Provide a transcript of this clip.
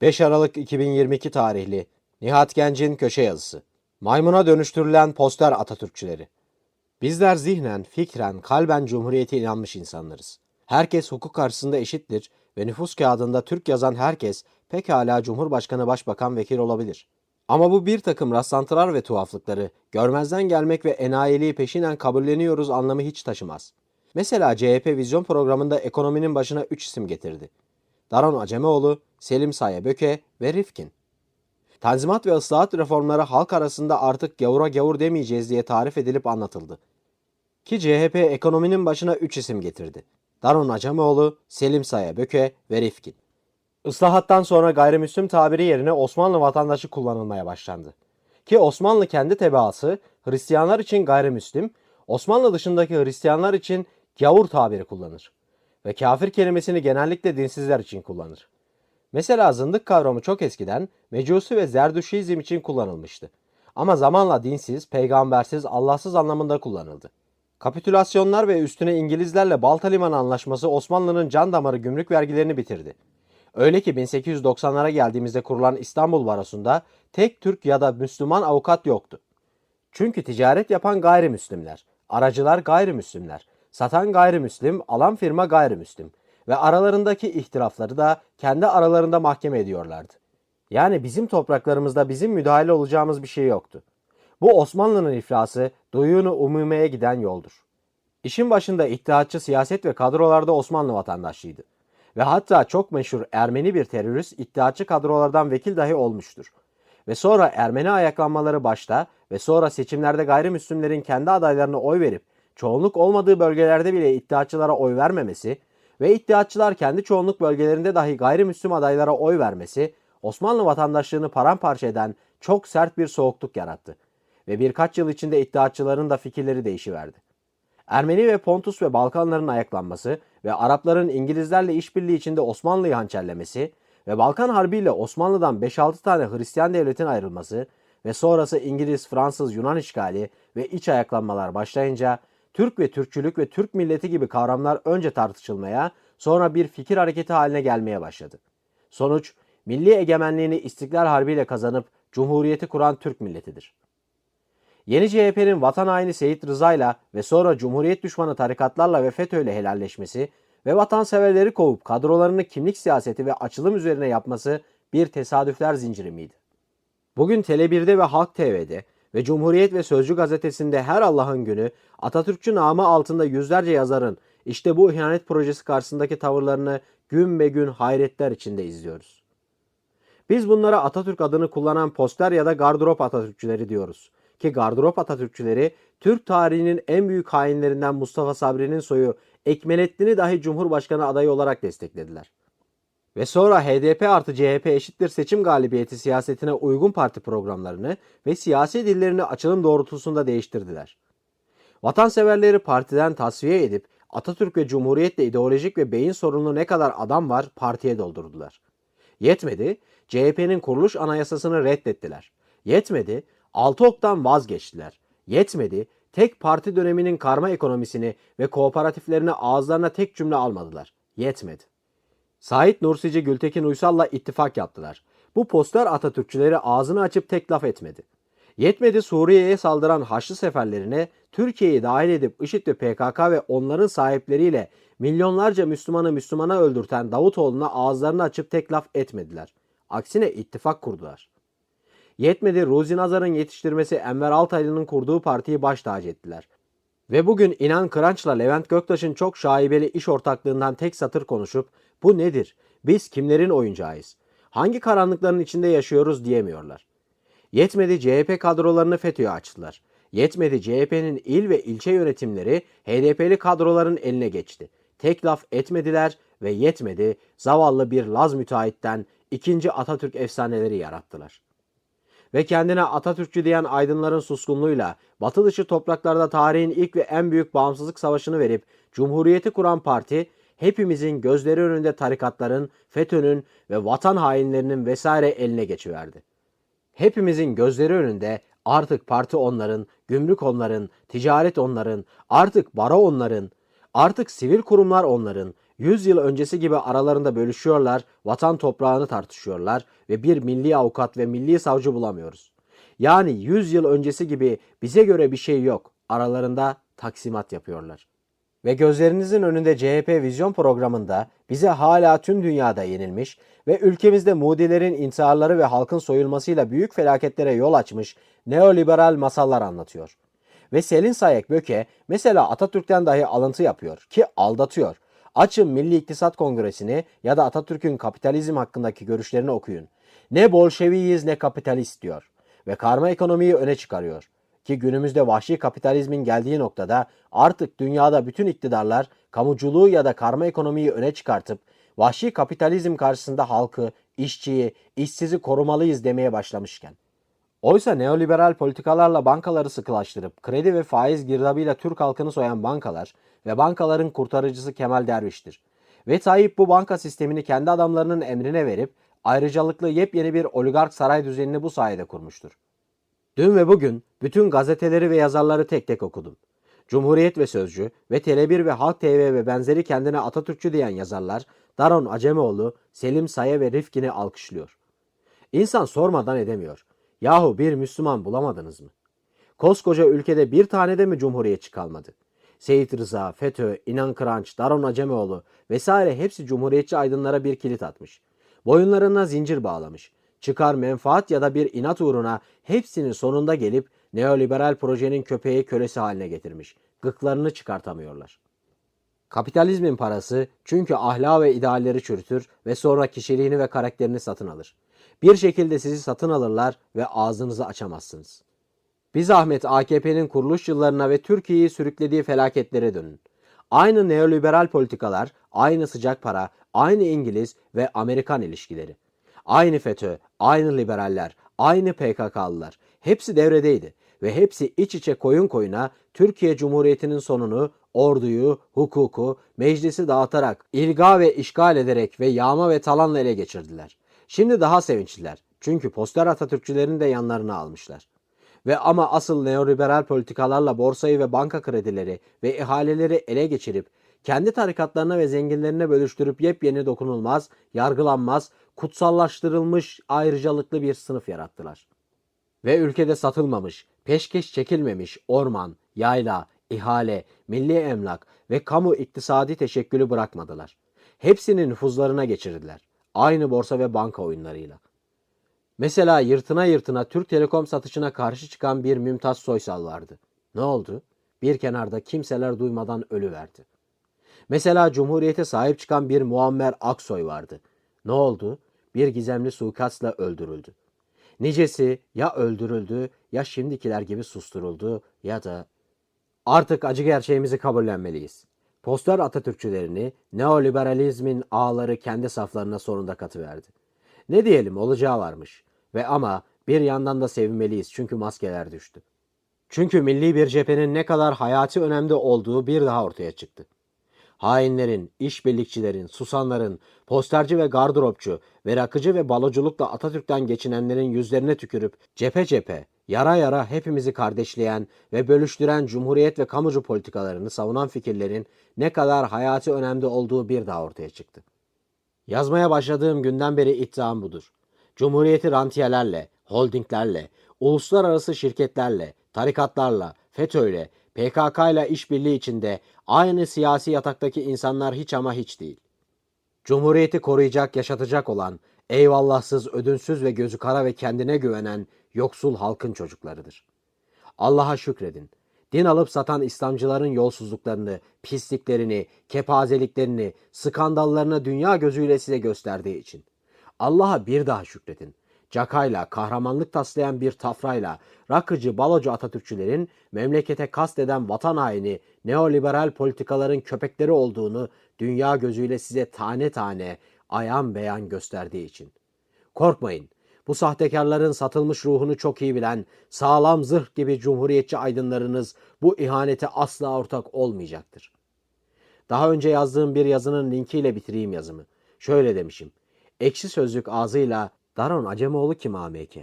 5 Aralık 2022 tarihli Nihat Genc'in köşe yazısı. Maymuna dönüştürülen poster Atatürkçüleri. Bizler zihnen, fikren, kalben Cumhuriyete inanmış insanlarız. Herkes hukuk karşısında eşittir ve nüfus kağıdında Türk yazan herkes pekala Cumhurbaşkanı Başbakan Vekil olabilir. Ama bu bir takım rastlantılar ve tuhaflıkları görmezden gelmek ve enayiliği peşinen kabulleniyoruz anlamı hiç taşımaz. Mesela CHP vizyon programında ekonominin başına 3 isim getirdi. Daron Acemoğlu, Selim Saye Böke ve Rifkin. Tanzimat ve ıslahat reformları halk arasında artık gavura gavur demeyeceğiz diye tarif edilip anlatıldı. Ki CHP ekonominin başına 3 isim getirdi. Daron Acemoğlu, Selim Saye Böke ve Rifkin. Islahattan sonra gayrimüslim tabiri yerine Osmanlı vatandaşı kullanılmaya başlandı. Ki Osmanlı kendi tebaası Hristiyanlar için gayrimüslim, Osmanlı dışındaki Hristiyanlar için gavur tabiri kullanır. Ve kafir kelimesini genellikle dinsizler için kullanır. Mesela zındık kavramı çok eskiden Mecusi ve Zerdüşizm için kullanılmıştı. Ama zamanla dinsiz, peygambersiz, Allahsız anlamında kullanıldı. Kapitülasyonlar ve üstüne İngilizlerle Balta Limanı Anlaşması Osmanlı'nın can damarı gümrük vergilerini bitirdi. Öyle ki 1890'lara geldiğimizde kurulan İstanbul Barosu'nda tek Türk ya da Müslüman avukat yoktu. Çünkü ticaret yapan gayrimüslimler, aracılar gayrimüslimler, satan gayrimüslim, alan firma gayrimüslim ve aralarındaki ihtilafları da kendi aralarında mahkeme ediyorlardı. Yani bizim topraklarımızda bizim müdahale olacağımız bir şey yoktu. Bu Osmanlı'nın iflası duyunu umumeye giden yoldur. İşin başında iddiatçı siyaset ve kadrolarda Osmanlı vatandaşıydı. Ve hatta çok meşhur Ermeni bir terörist iddiatçı kadrolardan vekil dahi olmuştur. Ve sonra Ermeni ayaklanmaları başta ve sonra seçimlerde gayrimüslimlerin kendi adaylarına oy verip çoğunluk olmadığı bölgelerde bile iddiatçılara oy vermemesi ve iddiatçılar kendi çoğunluk bölgelerinde dahi gayrimüslim adaylara oy vermesi Osmanlı vatandaşlığını paramparça eden çok sert bir soğukluk yarattı. Ve birkaç yıl içinde iddiatçıların da fikirleri değişiverdi. Ermeni ve Pontus ve Balkanların ayaklanması ve Arapların İngilizlerle işbirliği içinde Osmanlı'yı hançerlemesi ve Balkan Harbi ile Osmanlı'dan 5-6 tane Hristiyan devletin ayrılması ve sonrası İngiliz, Fransız, Yunan işgali ve iç ayaklanmalar başlayınca Türk ve Türkçülük ve Türk milleti gibi kavramlar önce tartışılmaya, sonra bir fikir hareketi haline gelmeye başladı. Sonuç, milli egemenliğini İstiklal Harbi ile kazanıp Cumhuriyeti kuran Türk milletidir. Yeni CHP'nin vatan haini Seyit Rıza'yla ve sonra Cumhuriyet düşmanı tarikatlarla ve FETÖ'yle helalleşmesi ve vatanseverleri kovup kadrolarını kimlik siyaseti ve açılım üzerine yapması bir tesadüfler zinciri miydi? Bugün Tele1'de ve Halk TV'de ve Cumhuriyet ve Sözcü gazetesinde her Allah'ın günü Atatürkçü namı altında yüzlerce yazarın işte bu ihanet projesi karşısındaki tavırlarını gün be gün hayretler içinde izliyoruz. Biz bunlara Atatürk adını kullanan poster ya da gardırop Atatürkçüleri diyoruz. Ki gardırop Atatürkçüleri Türk tarihinin en büyük hainlerinden Mustafa Sabri'nin soyu Ekmelettin'i dahi Cumhurbaşkanı adayı olarak desteklediler. Ve sonra HDP artı CHP eşittir seçim galibiyeti siyasetine uygun parti programlarını ve siyasi dillerini açılım doğrultusunda değiştirdiler. Vatanseverleri partiden tasfiye edip Atatürk ve Cumhuriyet'le ideolojik ve beyin sorunlu ne kadar adam var partiye doldurdular. Yetmedi, CHP'nin kuruluş anayasasını reddettiler. Yetmedi, 6 oktan vazgeçtiler. Yetmedi, tek parti döneminin karma ekonomisini ve kooperatiflerini ağızlarına tek cümle almadılar. Yetmedi. Sait Nursici Gültekin Uysal'la ittifak yaptılar. Bu poster Atatürkçüleri ağzını açıp tek laf etmedi. Yetmedi Suriye'ye saldıran Haçlı seferlerine Türkiye'yi dahil edip IŞİD ve PKK ve onların sahipleriyle milyonlarca Müslümanı Müslümana öldürten Davutoğlu'na ağızlarını açıp tek laf etmediler. Aksine ittifak kurdular. Yetmedi Ruzi Nazar'ın yetiştirmesi Enver Altaylı'nın kurduğu partiyi baş tacı ettiler. Ve bugün İnan Kıranç'la Levent Göktaş'ın çok şaibeli iş ortaklığından tek satır konuşup bu nedir? Biz kimlerin oyuncağıyız? Hangi karanlıkların içinde yaşıyoruz diyemiyorlar. Yetmedi CHP kadrolarını FETÖ'ye açtılar. Yetmedi CHP'nin il ve ilçe yönetimleri HDP'li kadroların eline geçti. Tek laf etmediler ve yetmedi zavallı bir Laz müteahhitten ikinci Atatürk efsaneleri yarattılar ve kendine Atatürkçü diyen aydınların suskunluğuyla batı dışı topraklarda tarihin ilk ve en büyük bağımsızlık savaşını verip Cumhuriyeti kuran parti hepimizin gözleri önünde tarikatların, FETÖ'nün ve vatan hainlerinin vesaire eline geçiverdi. Hepimizin gözleri önünde artık parti onların, gümrük onların, ticaret onların, artık baro onların, artık sivil kurumlar onların, 100 yıl öncesi gibi aralarında bölüşüyorlar, vatan toprağını tartışıyorlar ve bir milli avukat ve milli savcı bulamıyoruz. Yani 100 yıl öncesi gibi bize göre bir şey yok. Aralarında taksimat yapıyorlar. Ve gözlerinizin önünde CHP vizyon programında bize hala tüm dünyada yenilmiş ve ülkemizde mudilerin intiharları ve halkın soyulmasıyla büyük felaketlere yol açmış neoliberal masallar anlatıyor. Ve Selin Sayek Böke mesela Atatürk'ten dahi alıntı yapıyor ki aldatıyor. Açın Milli İktisat Kongresi'ni ya da Atatürk'ün kapitalizm hakkındaki görüşlerini okuyun. Ne Bolşeviyiz ne kapitalist diyor ve karma ekonomiyi öne çıkarıyor. Ki günümüzde vahşi kapitalizmin geldiği noktada artık dünyada bütün iktidarlar kamuculuğu ya da karma ekonomiyi öne çıkartıp vahşi kapitalizm karşısında halkı, işçiyi, işsizi korumalıyız demeye başlamışken. Oysa neoliberal politikalarla bankaları sıkılaştırıp kredi ve faiz girdabıyla Türk halkını soyan bankalar ve bankaların kurtarıcısı Kemal Derviş'tir. Ve Tayyip bu banka sistemini kendi adamlarının emrine verip ayrıcalıklı yepyeni bir oligark saray düzenini bu sayede kurmuştur. Dün ve bugün bütün gazeteleri ve yazarları tek tek okudum. Cumhuriyet ve Sözcü ve Tele1 ve Halk TV ve benzeri kendine Atatürkçü diyen yazarlar Daron Acemoğlu, Selim Saye ve Rifkin'i alkışlıyor. İnsan sormadan edemiyor. Yahu bir Müslüman bulamadınız mı? Koskoca ülkede bir tane de mi cumhuriyetçi kalmadı? Seyit Rıza, FETÖ, İnan Kıranç, Daron Acemoğlu vesaire hepsi cumhuriyetçi aydınlara bir kilit atmış. Boyunlarına zincir bağlamış. Çıkar menfaat ya da bir inat uğruna hepsinin sonunda gelip neoliberal projenin köpeği kölesi haline getirmiş. Gıklarını çıkartamıyorlar. Kapitalizmin parası çünkü ahlak ve idealleri çürütür ve sonra kişiliğini ve karakterini satın alır. Bir şekilde sizi satın alırlar ve ağzınızı açamazsınız. Bir zahmet AKP'nin kuruluş yıllarına ve Türkiye'yi sürüklediği felaketlere dönün. Aynı neoliberal politikalar, aynı sıcak para, aynı İngiliz ve Amerikan ilişkileri. Aynı FETÖ, aynı liberaller, aynı PKK'lılar. Hepsi devredeydi ve hepsi iç içe koyun koyuna Türkiye Cumhuriyeti'nin sonunu orduyu, hukuku, meclisi dağıtarak, ilga ve işgal ederek ve yağma ve talanla ele geçirdiler. Şimdi daha sevinçliler. Çünkü poster Atatürkçülerin de yanlarına almışlar. Ve ama asıl neoliberal politikalarla borsayı ve banka kredileri ve ihaleleri ele geçirip kendi tarikatlarına ve zenginlerine bölüştürüp yepyeni dokunulmaz, yargılanmaz, kutsallaştırılmış ayrıcalıklı bir sınıf yarattılar. Ve ülkede satılmamış, peşkeş çekilmemiş orman, yayla, ihale, milli emlak ve kamu iktisadi teşekkülü bırakmadılar. Hepsini nüfuzlarına geçirdiler. Aynı borsa ve banka oyunlarıyla. Mesela yırtına yırtına Türk Telekom satışına karşı çıkan bir Mümtaz Soysal vardı. Ne oldu? Bir kenarda kimseler duymadan ölü verdi. Mesela Cumhuriyete sahip çıkan bir Muammer Aksoy vardı. Ne oldu? Bir gizemli suikastla öldürüldü. Nicesi ya öldürüldü ya şimdikiler gibi susturuldu ya da artık acı gerçeğimizi kabullenmeliyiz. Poster Atatürkçülerini neoliberalizmin ağları kendi saflarına sonunda katıverdi. Ne diyelim olacağı varmış. Ve ama bir yandan da sevinmeliyiz çünkü maskeler düştü. Çünkü milli bir cephenin ne kadar hayati önemde olduğu bir daha ortaya çıktı. Hainlerin, işbirlikçilerin, susanların, posterci ve gardıropçu ve rakıcı ve baloculukla Atatürk'ten geçinenlerin yüzlerine tükürüp cephe cephe, yara yara hepimizi kardeşleyen ve bölüştüren cumhuriyet ve kamucu politikalarını savunan fikirlerin ne kadar hayati önemde olduğu bir daha ortaya çıktı. Yazmaya başladığım günden beri iddiam budur. Cumhuriyeti rantiyelerle, holdinglerle, uluslararası şirketlerle, tarikatlarla, FETÖ'yle, PKK ile işbirliği içinde aynı siyasi yataktaki insanlar hiç ama hiç değil. Cumhuriyeti koruyacak, yaşatacak olan, eyvallahsız, ödünsüz ve gözü kara ve kendine güvenen yoksul halkın çocuklarıdır. Allah'a şükredin. Din alıp satan İslamcıların yolsuzluklarını, pisliklerini, kepazeliklerini, skandallarını dünya gözüyle size gösterdiği için. Allah'a bir daha şükredin. Cakayla, kahramanlık taslayan bir tafrayla, rakıcı, balocu Atatürkçülerin memlekete kasteden vatan haini, neoliberal politikaların köpekleri olduğunu dünya gözüyle size tane tane, ayan beyan gösterdiği için. Korkmayın. Bu sahtekarların satılmış ruhunu çok iyi bilen, sağlam zırh gibi cumhuriyetçi aydınlarınız bu ihanete asla ortak olmayacaktır. Daha önce yazdığım bir yazının linkiyle bitireyim yazımı. Şöyle demişim. Ekşi sözlük ağzıyla Daron Acemoğlu kim AMK?